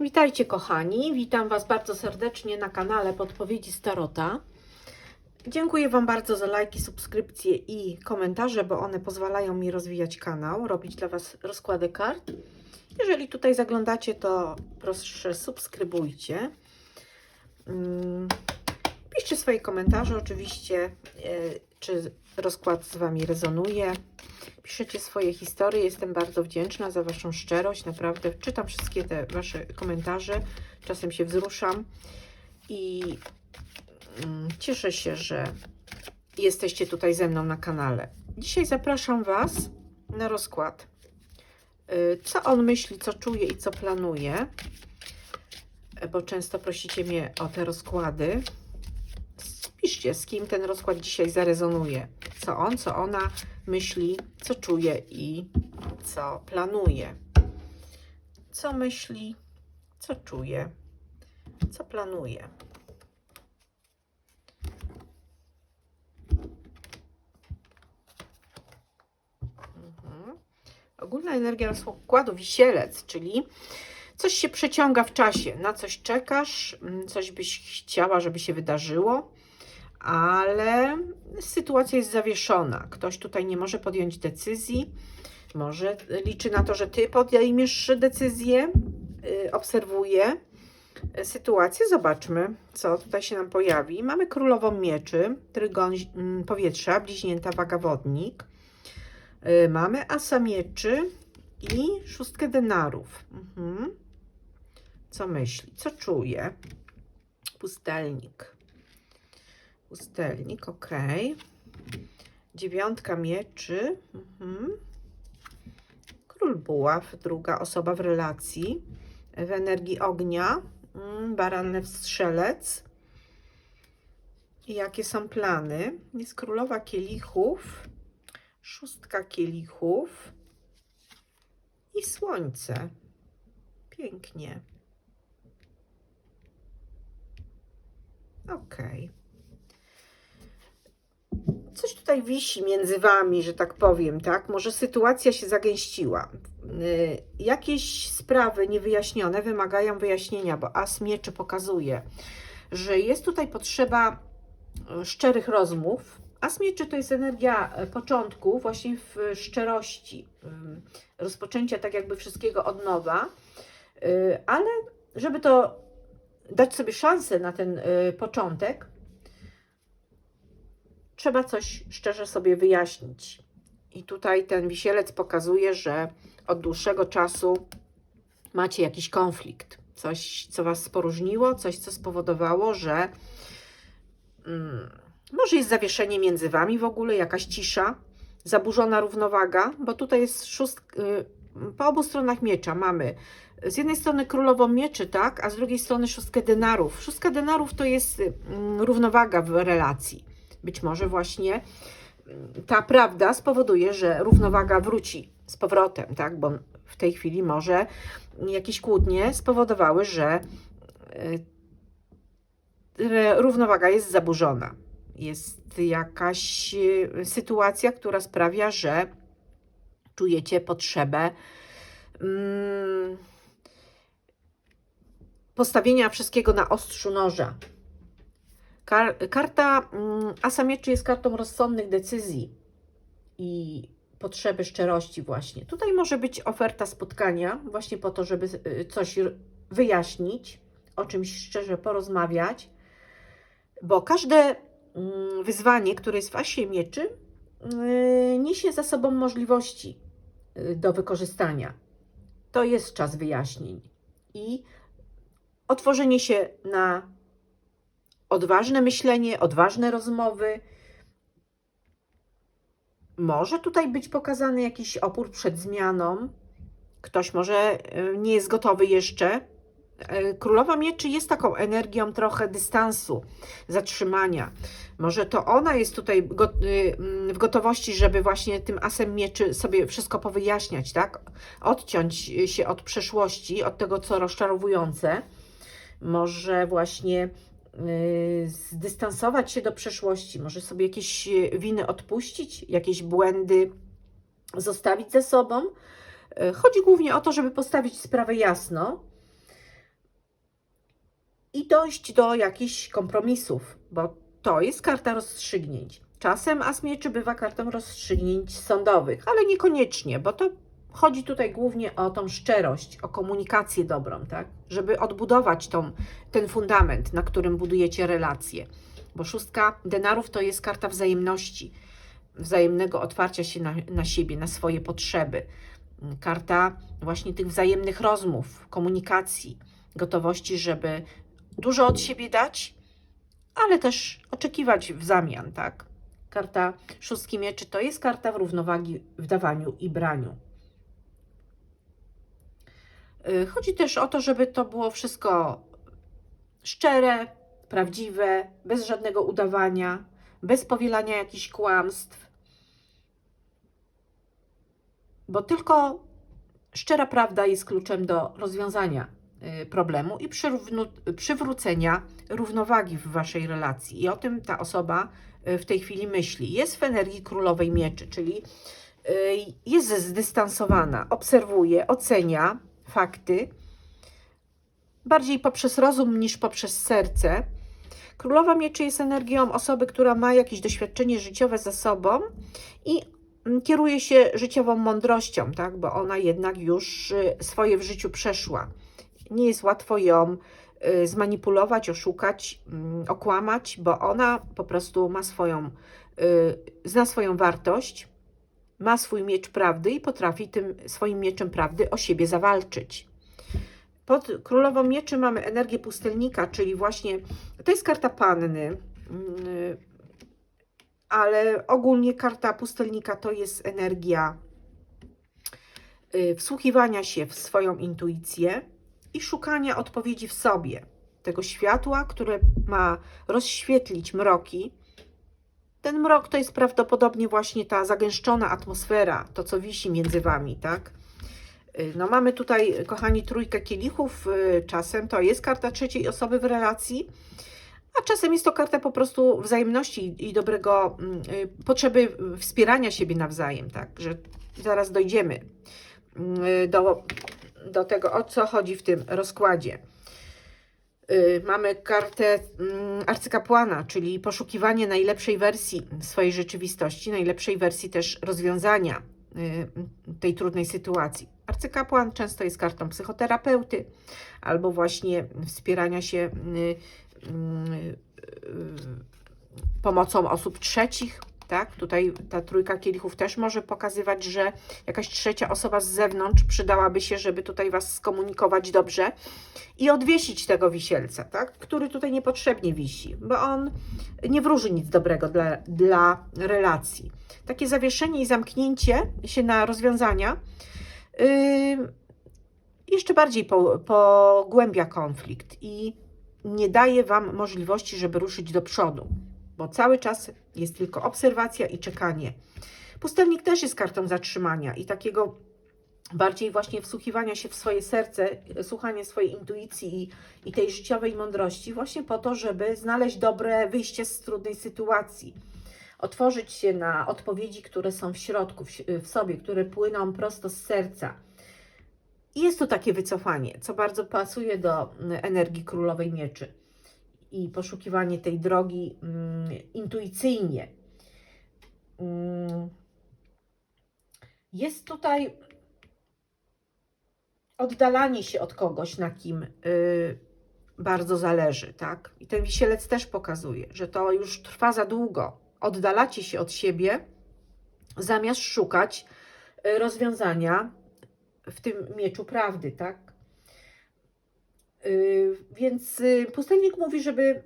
Witajcie kochani, witam Was bardzo serdecznie na kanale Podpowiedzi Starota. Dziękuję Wam bardzo za lajki, subskrypcje i komentarze, bo one pozwalają mi rozwijać kanał, robić dla Was rozkłady kart. Jeżeli tutaj zaglądacie, to proszę subskrybujcie. Mm, Piszcie swoje komentarze oczywiście, e, czy rozkład z Wami rezonuje. Piszecie swoje historie. Jestem bardzo wdzięczna za Waszą szczerość. Naprawdę czytam wszystkie te Wasze komentarze. Czasem się wzruszam i mm, cieszę się, że jesteście tutaj ze mną na kanale. Dzisiaj zapraszam Was na rozkład. Y, Co on myśli, co czuje i co planuje, bo często prosicie mnie o te rozkłady. Z kim ten rozkład dzisiaj zarezonuje. Co on, co ona myśli, co czuje i co planuje. Co myśli, co czuje, co planuje. Mhm. Ogólna energia rozkładu wisielec, czyli coś się przeciąga w czasie, na coś czekasz, mm, coś byś chciała, żeby się wydarzyło, ale sytuacja jest zawieszona. Ktoś tutaj nie może podjąć decyzji, może liczy na to, że ty podejmiesz decyzję, yy, obserwuje sytuację. Zobaczmy, co tutaj się nam pojawi. Mamy królową mieczy, trygon mm, powietrza, bliźnięta waga wodnik. Yy, mamy asa mieczy i szóstkę denarów. Mhm. Co myśli? Co czuje? Pustelnik. Pustelnik, ok. Dziewiątka mieczy. Mhm. Król buław, druga osoba w relacji. W energii ognia. Mm, Baranlew strzelec. I jakie są plany? Jest królowa kielichów. Szóstka kielichów. I słońce. Pięknie. Okej. Coś tutaj wisi między wami, że tak powiem, tak? Może sytuacja się zagęściła. Y, jakieś sprawy niewyjaśnione wymagają wyjaśnienia, bo as mieczy pokazuje, że jest tutaj potrzeba y, szczerych rozmów. As mieczy to jest energia y, początku, właśnie w szczerości, y, rozpoczęcia tak jakby wszystkiego od nowa, ale żeby to dać sobie szansę na ten początek, trzeba coś szczerze sobie wyjaśnić. I tutaj ten wisielec pokazuje, że od dłuższego czasu macie jakiś konflikt. Coś, co was poróżniło, coś, co spowodowało, że mm, może jest zawieszenie między wami w ogóle, jakaś cisza, zaburzona równowaga, bo tutaj jest szóst, y, po obu stronach miecza mamy z jednej strony królową mieczy, tak, a z drugiej strony szóstkę denarów. Szóstka denarów to jest mm, równowaga w relacji. Być może właśnie mm, ta prawda spowoduje, że równowaga wróci z powrotem, tak, bo w tej chwili może jakieś kłótnie spowodowały, że y, równowaga jest zaburzona. Jest jakaś y, sytuacja, która sprawia, że czujecie potrzebę mm, postawienia wszystkiego na ostrzu noża. Kar karta mm, Asa Mieczy jest kartą rozsądnych decyzji i potrzeby szczerości właśnie. Tutaj może być oferta spotkania właśnie po to, żeby y, coś wyjaśnić, o czymś szczerze porozmawiać, bo każde mm, wyzwanie, które jest w Asie Mieczy, yy, niesie za sobą możliwości yy, do wykorzystania. To jest czas wyjaśnień i otworzenie się na odważne myślenie, odważne rozmowy. Może tutaj być pokazany jakiś opór przed zmianą. Ktoś może y, nie jest gotowy jeszcze. Y, Królowa Mieczy jest taką energią trochę dystansu, zatrzymania. Może to ona jest tutaj y, mm, w gotowości, żeby właśnie tym asem mieczy sobie wszystko powyjaśniać, tak? Odciąć się od przeszłości, od tego, co rozczarowujące. Może właśnie zdystansować się do przeszłości, może sobie jakieś y, winy odpuścić, jakieś błędy zostawić ze sobą. Y, Chodzi głównie o to, żeby postawić sprawę jasno i dojść do jakichś kompromisów, bo to jest karta rozstrzygnięć. Czasem as bywa kartą rozstrzygnięć sądowych, ale niekoniecznie, bo to chodzi tutaj głównie o tą szczerość, o komunikację dobrą, tak? Żeby odbudować tą, ten fundament, na którym budujecie relacje. Bo szóstka denarów to jest karta wzajemności, wzajemnego otwarcia się na, na siebie, na swoje potrzeby. Karta właśnie tych wzajemnych rozmów, komunikacji, gotowości, żeby dużo od siebie dać, ale też oczekiwać w zamian, tak? Karta szóstki mieczy to jest karta w równowagi w dawaniu i braniu. Y, Chodzi też o to, żeby to było wszystko szczere, prawdziwe, bez żadnego udawania, bez powielania jakichś kłamstw. Bo tylko szczera prawda jest kluczem do rozwiązania y, problemu i przywrócenia równowagi w waszej relacji. I o tym ta osoba y, w tej chwili myśli. Jest w energii królowej mieczy, czyli jest zdystansowana, obserwuje, ocenia fakty bardziej poprzez rozum niż poprzez serce. Królowa mieczy jest energią osoby, która ma jakieś doświadczenie życiowe za sobą i mm, kieruje się życiową mądrością, tak? bo ona jednak już y, swoje w życiu przeszła. Nie jest łatwo ją y, zmanipulować, oszukać, mm, okłamać, bo ona po prostu ma swoją, y, zna swoją wartość, ma swój miecz prawdy i potrafi tym swoim mieczem prawdy o siebie zawalczyć. Pod królową mieczy mamy energię pustelnika, czyli właśnie to jest karta panny, mm, ale ogólnie karta pustelnika to jest energia y, wsłuchiwania się w swoją intuicję i szukania odpowiedzi w sobie, tego światła, które ma rozświetlić mroki. Ten mrok to jest prawdopodobnie właśnie ta zagęszczona atmosfera, to co wisi między wami, tak? Y, No mamy tutaj, kochani, trójkę kielichów. y, Czasem to jest karta trzeciej osoby w relacji, a czasem jest to karta po prostu wzajemności i dobrego, mm, y, potrzeby wspierania siebie nawzajem, tak? Że zaraz dojdziemy y, do, do tego, o co chodzi w tym rozkładzie. Y, Mamy kartę mm, arcykapłana, czyli poszukiwanie najlepszej wersji swojej rzeczywistości, najlepszej wersji też rozwiązania y, tej trudnej sytuacji. Arcykapłan często jest kartą psychoterapeuty albo właśnie wspierania się y, y, pomocą osób trzecich. Tak? Tutaj ta trójka kielichów też może pokazywać, że jakaś trzecia osoba z zewnątrz przydałaby się, żeby tutaj Was skomunikować dobrze i odwiesić tego wisielca, tak? który tutaj niepotrzebnie wisi, bo on nie wróży nic dobrego dla, dla relacji. Takie zawieszenie i zamknięcie się na rozwiązania yy, jeszcze bardziej po, pogłębia konflikt i nie daje Wam możliwości, żeby ruszyć do przodu, bo cały czas jest tylko obserwacja i czekanie. Pustelnik też jest kartą zatrzymania i takiego bardziej właśnie wsłuchiwania się w swoje serce, słuchanie swojej intuicji i, i tej życiowej mądrości, właśnie po to, żeby znaleźć dobre wyjście z trudnej sytuacji. Otworzyć się na odpowiedzi, które są w środku, w, w sobie, które płyną prosto z serca. I jest to takie wycofanie, co bardzo pasuje do mm, energii królowej mieczy i poszukiwanie tej drogi mm, intuicyjnie. Mm. Jest tutaj oddalanie się od kogoś, na kim y, bardzo zależy, tak? I ten wisielec też pokazuje, że to już trwa za długo. Oddalacie się od siebie, zamiast szukać y, rozwiązania w tym mieczu prawdy, tak? Y, więc y, pustelnik mówi, żeby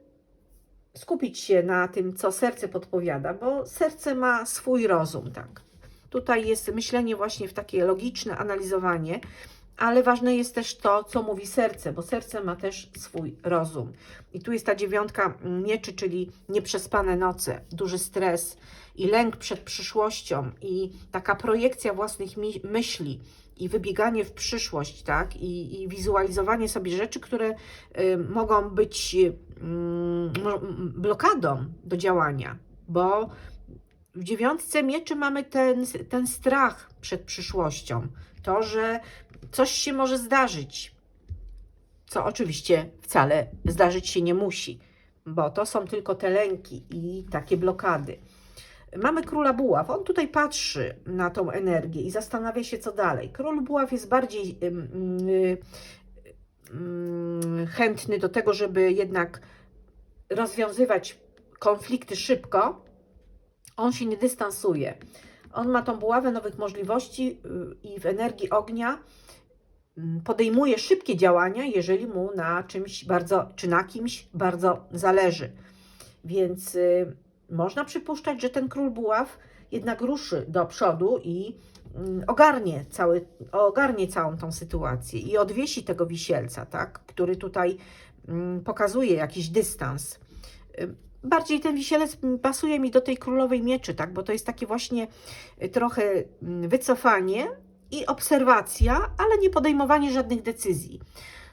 skupić się na tym, co serce podpowiada, bo serce ma swój rozum, tak? Tutaj jest myślenie właśnie w takie logiczne analizowanie, ale ważne jest też to, co mówi serce, bo serce ma też swój rozum. I tu jest ta dziewiątka mieczy, czyli nieprzespane noce, duży stres i lęk przed przyszłością i taka projekcja własnych myśli i wybieganie w przyszłość, tak? I, i wizualizowanie sobie rzeczy, które y, mogą być y, mo- m, blokadą do działania, bo w dziewiątce mieczy mamy ten, ten strach przed przyszłością. To, że coś się może zdarzyć, co oczywiście wcale zdarzyć się nie musi, bo to są tylko te lęki i takie blokady. Mamy króla buław. On tutaj patrzy na tą energię i zastanawia się, co dalej. Król buław jest bardziej ym, y, ym, chętny do tego, żeby jednak rozwiązywać konflikty szybko. On się nie dystansuje. On ma tą buławę nowych możliwości y, i w energii ognia podejmuje szybkie działania, jeżeli mu na czymś bardzo, czy na kimś bardzo zależy. Więc y, można przypuszczać, że ten król buław jednak ruszy do przodu i mm, ogarnie, cały, ogarnie całą tą sytuację i odwiesi tego wisielca, tak, który tutaj mm, pokazuje jakiś dystans. Bardziej ten wisielec pasuje mi do tej królowej mieczy, tak, bo to jest takie właśnie y, trochę mm, wycofanie i obserwacja, ale nie podejmowanie żadnych decyzji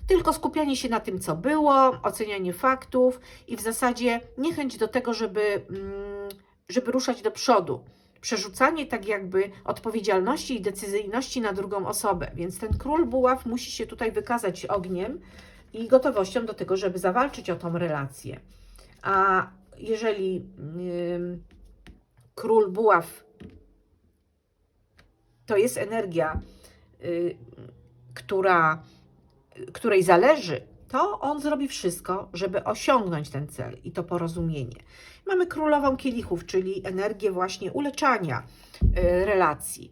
tylko skupianie się na tym, co było, ocenianie faktów i w zasadzie niechęć do tego, żeby, mm, żeby ruszać do przodu. Przerzucanie tak jakby odpowiedzialności i decyzyjności na drugą osobę. Więc ten król buław musi się tutaj wykazać ogniem i gotowością do tego, żeby zawalczyć o tą relację. A jeżeli ym, król buław to jest energia, y, która której zależy, to on zrobi wszystko, żeby osiągnąć ten cel i to porozumienie. Mamy królową kielichów, czyli energię właśnie uleczania y, relacji.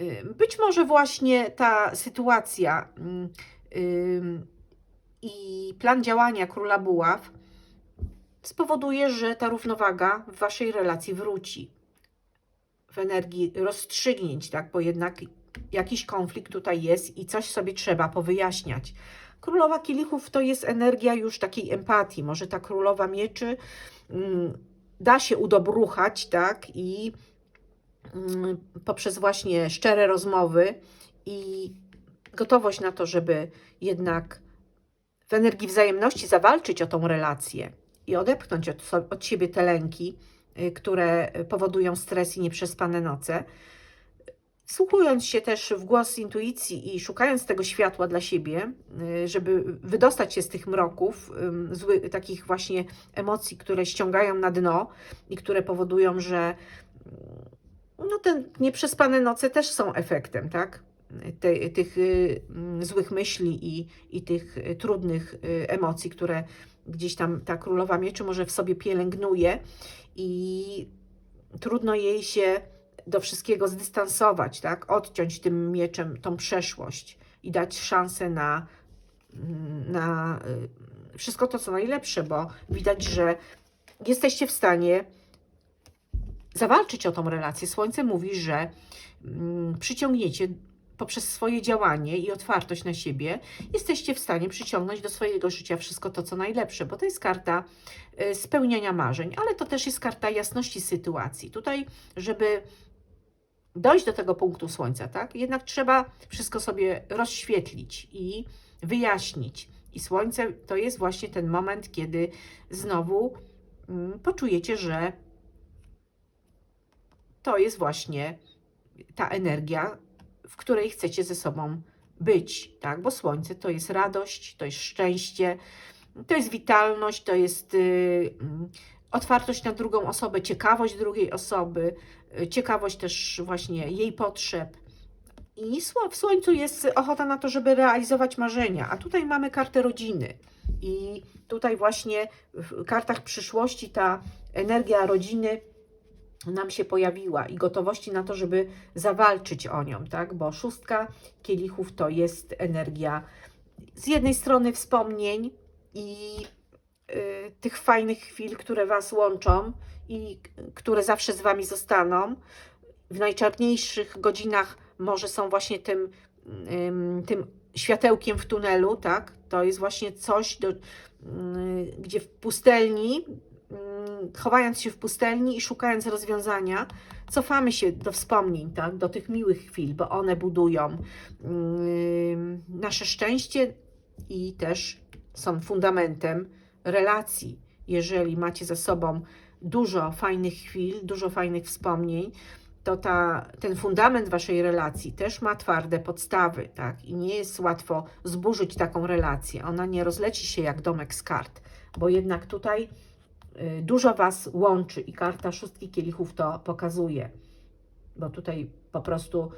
Y, Być może właśnie ta sytuacja y, i plan działania króla buław spowoduje, że ta równowaga w waszej relacji wróci. W energii rozstrzygnięć, tak? Bo jednak jakiś konflikt tutaj jest i coś sobie trzeba powyjaśniać. Królowa kielichów to jest energia już takiej empatii. Może ta królowa mieczy mm, da się udobruchać, tak? I mm, poprzez właśnie szczere rozmowy i gotowość na to, żeby jednak w energii wzajemności zawalczyć o tą relację i odepchnąć od, od siebie te lęki, y, które powodują stres i nieprzespane noce. Słuchując się też w głos intuicji i szukając tego światła dla siebie, y, żeby wydostać się z tych mroków, zły, takich właśnie emocji, które ściągają na dno i które powodują, że mm, no, te nieprzespane noce też są efektem, tak? Te, tych y, mm, złych myśli i, i tych y, trudnych emocji, które gdzieś tam ta królowa mieczy może w sobie pielęgnuje i trudno jej się do wszystkiego zdystansować, tak? Odciąć tym mieczem tą przeszłość i dać szansę na, na y, wszystko to, co najlepsze, bo widać, że jesteście w stanie zawalczyć o tą relację. Słońce mówi, że mm, przyciągniecie poprzez swoje działanie i otwartość na siebie, jesteście w stanie przyciągnąć do swojego życia wszystko to, co najlepsze, bo to jest karta y, spełniania marzeń, ale to też jest karta jasności sytuacji. Tutaj, żeby dojść do tego punktu słońca, tak? Jednak trzeba wszystko sobie rozświetlić i wyjaśnić. I słońce to jest właśnie ten moment, kiedy znowu mm, poczujecie, że to jest właśnie ta energia, w której chcecie ze sobą być, tak? Bo słońce to jest radość, to jest szczęście, to jest witalność, to jest yy, mm, otwartość na drugą osobę, ciekawość drugiej osoby, y, ciekawość też właśnie jej potrzeb. I w słońcu jest ochota na to, żeby realizować marzenia, a tutaj mamy kartę rodziny. I tutaj właśnie w kartach przyszłości ta energia rodziny nam się pojawiła i gotowości na to, żeby zawalczyć o nią, tak? Bo szóstka kielichów to jest energia z jednej strony wspomnień i tych fajnych chwil, które Was łączą i które zawsze z Wami zostaną. W najczarniejszych godzinach może są właśnie tym, ym, tym światełkiem w tunelu, tak? To jest właśnie coś, do, y, gdzie w pustelni, y, chowając się w pustelni i szukając rozwiązania, cofamy się do wspomnień, tak? Do tych miłych chwil, bo one budują y, nasze szczęście i też są fundamentem relacji. Jeżeli macie ze sobą dużo fajnych chwil, dużo fajnych wspomnień, to ta, ten fundament waszej relacji też ma twarde podstawy, tak? I nie jest łatwo zburzyć taką relację. Ona nie rozleci się jak domek z kart, bo jednak tutaj y, dużo was łączy i karta szóstki kielichów to pokazuje. Bo tutaj po prostu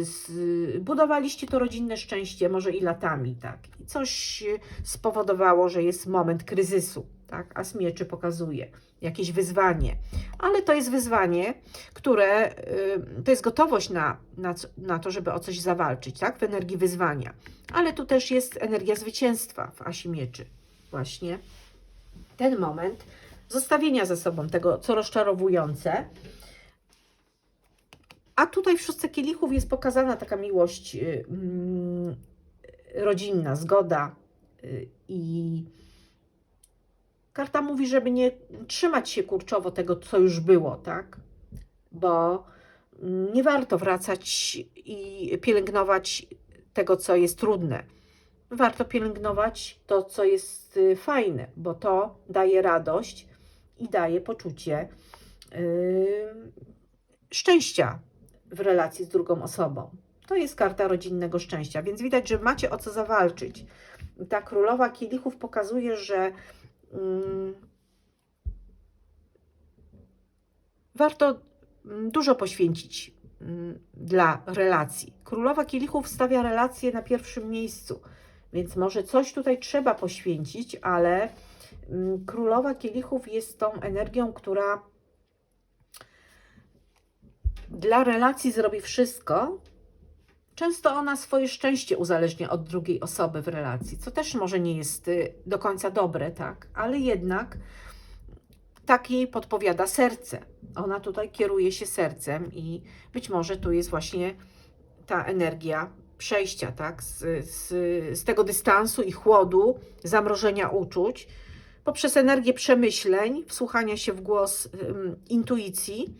zbudowaliście to rodzinne szczęście, może i latami, tak? I coś spowodowało, że jest moment kryzysu, tak? A mieczy pokazuje jakieś wyzwanie. Ale to jest wyzwanie, które y, to jest gotowość na, na, na to, żeby o coś zawalczyć, tak? W energii wyzwania. Ale tu też jest energia zwycięstwa w Asi Mieczy. Właśnie ten moment zostawienia ze sobą tego, co rozczarowujące. A tutaj w szóstce kielichów jest pokazana taka miłość y, mm, rodzinna, zgoda y, i karta mówi, żeby nie trzymać się kurczowo tego, co już było, tak? Bo mm, nie warto wracać i pielęgnować tego, co jest trudne. Warto pielęgnować to, co jest y, fajne, bo to daje radość i daje poczucie yy, szczęścia w relacji z drugą osobą. To jest karta rodzinnego szczęścia, więc widać, że macie o co zawalczyć. Ta królowa kielichów pokazuje, że mm, warto mm, dużo poświęcić mm, dla relacji. Królowa kielichów stawia relacje na pierwszym miejscu, więc może coś tutaj trzeba poświęcić, ale mm, królowa kielichów jest tą energią, która dla relacji zrobi wszystko. Często ona swoje szczęście uzależnia od drugiej osoby w relacji, co też może nie jest y, do końca dobre, tak? Ale jednak tak jej podpowiada serce. Ona tutaj kieruje się sercem i być może tu jest właśnie ta energia przejścia, tak? Z, z, z tego dystansu i chłodu, zamrożenia uczuć, poprzez energię przemyśleń, wsłuchania się w głos ym, intuicji,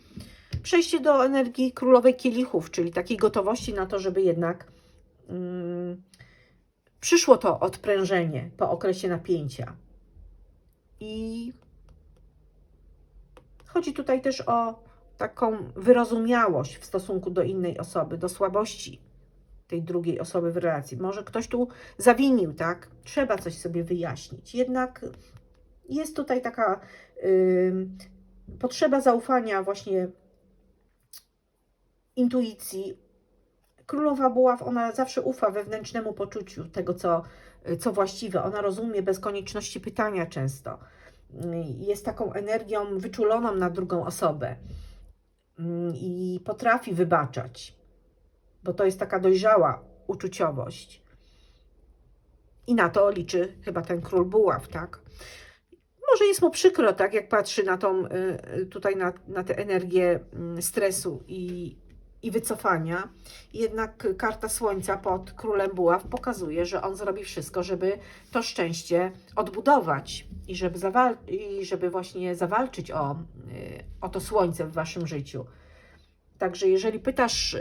przejście do energii królowej kielichów, czyli takiej gotowości na to, żeby jednak ym, przyszło to odprężenie po okresie napięcia. I chodzi tutaj też o taką wyrozumiałość w stosunku do innej osoby, do słabości tej drugiej osoby w relacji. Może ktoś tu zawinił, tak? Trzeba coś sobie wyjaśnić. Jednak jest tutaj taka potrzeba zaufania właśnie intuicji. Królowa Buław, ona zawsze ufa wewnętrznemu poczuciu tego, co, co właściwe. Ona rozumie bez konieczności pytania często. Jest taką energią wyczuloną na drugą osobę Mm, i potrafi wybaczać, bo to jest taka dojrzała uczuciowość. I na to liczy chyba ten król Buław, tak? Może jest mu przykro, tak, jak patrzy na tą, y, y, tutaj na, na tę energię mm, stresu i, i wycofania. Jednak karta Słońca pod królem Buław pokazuje, że on zrobi wszystko, żeby to szczęście odbudować i żeby, zawal- i żeby właśnie zawalczyć o, y, o to słońce w waszym życiu. Także jeżeli pytasz,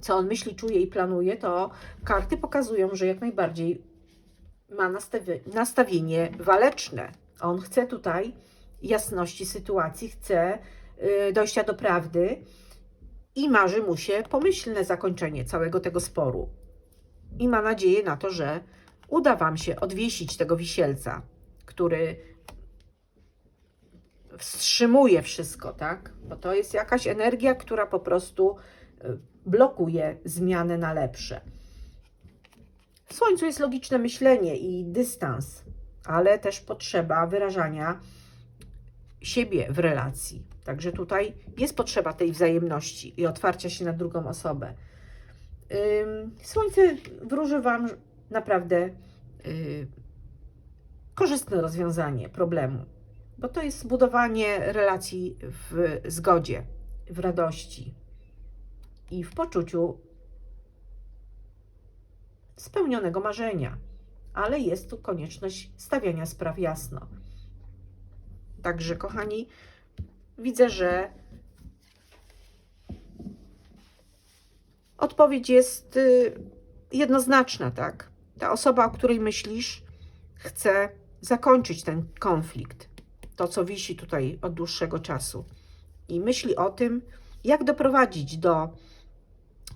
co on myśli, czuje i planuje, to karty pokazują, że jak najbardziej ma nastawi- nastawienie waleczne. On chce tutaj jasności sytuacji, chce y, dojścia do prawdy i marzy mu się pomyślne zakończenie całego tego sporu. I ma nadzieję na to, że uda Wam się odwiesić tego wisielca, który wstrzymuje wszystko, tak? Bo to jest jakaś energia, która po prostu y, blokuje zmianę na lepsze. W Słońcu jest logiczne myślenie i dystans, ale też potrzeba wyrażania siebie w relacji. Także tutaj jest potrzeba tej wzajemności i otwarcia się na drugą osobę. Słońce wróży Wam naprawdę y, korzystne rozwiązanie problemu, bo to jest budowanie relacji w zgodzie, w radości i w poczuciu spełnionego marzenia, ale jest tu konieczność stawiania spraw jasno. Także, kochani, widzę, że odpowiedź jest y, jednoznaczna, tak? Ta osoba, o której myślisz, chce zakończyć ten konflikt, to co wisi tutaj od dłuższego czasu. I myśli o tym, Jak doprowadzić do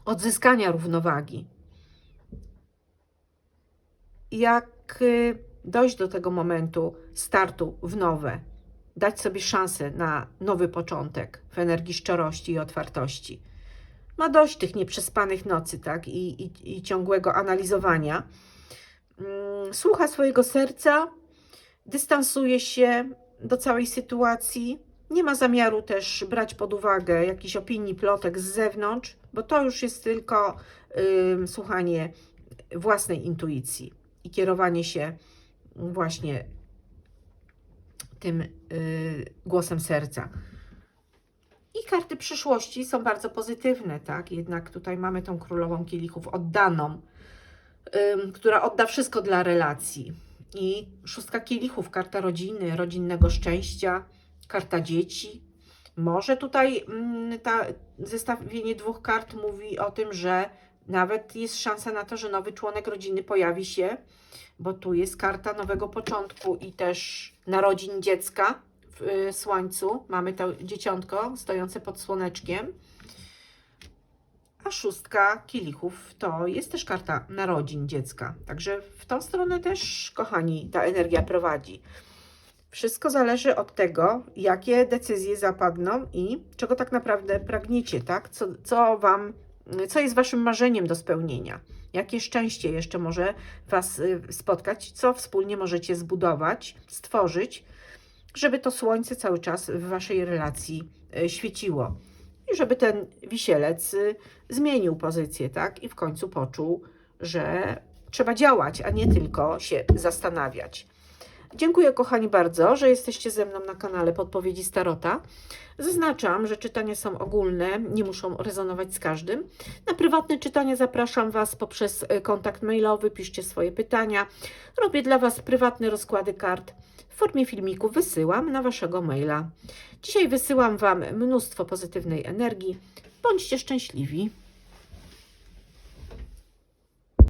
odzyskania równowagi? Jak y, dojść do tego momentu startu w nowe? Dać sobie szansę na nowy początek w energii szczerości i otwartości. Ma dość tych nieprzespanych nocy, tak? I, i, i ciągłego analizowania. Mm, Słucha swojego serca, dystansuje się do całej sytuacji. Nie ma zamiaru też brać pod uwagę jakichś opinii, plotek z zewnątrz, bo to już jest tylko ym, słuchanie własnej intuicji i kierowanie się właśnie tym y, głosem serca. I karty przyszłości są bardzo pozytywne, tak? Jednak tutaj mamy tą królową kielichów oddaną, która odda wszystko dla relacji. I szóstka kielichów, karta rodziny, rodzinnego szczęścia, karta dzieci. Może tutaj mm, ta, zestawienie dwóch kart mówi o tym, że nawet jest szansa na to, że nowy członek rodziny pojawi się, bo tu jest karta nowego początku i też narodzin dziecka w y, słońcu. Mamy to dzieciątko stojące pod słoneczkiem. A szóstka kielichów to jest też karta narodzin dziecka. Także w tą stronę też, kochani, ta energia prowadzi. Wszystko zależy od tego, jakie decyzje zapadną i czego tak naprawdę pragniecie, tak? Co, co wam, co jest waszym marzeniem do spełnienia? Jakie szczęście jeszcze może was y, spotkać? Co wspólnie możecie zbudować, stworzyć, żeby to słońce cały czas w waszej relacji y, świeciło? I żeby ten wisielec y, zmienił pozycję, tak? I w końcu poczuł, że trzeba działać, a nie tylko się zastanawiać. Dziękuję kochani bardzo, że jesteście ze mną na kanale Podpowiedzi Starota. Zaznaczam, że czytania są ogólne, nie muszą rezonować z każdym. Na prywatne czytanie zapraszam Was poprzez e, kontakt mailowy, piszcie swoje pytania. Robię dla Was prywatne rozkłady kart w formie filmiku, wysyłam na Waszego maila. Dzisiaj wysyłam Wam mnóstwo pozytywnej energii. Bądźcie szczęśliwi.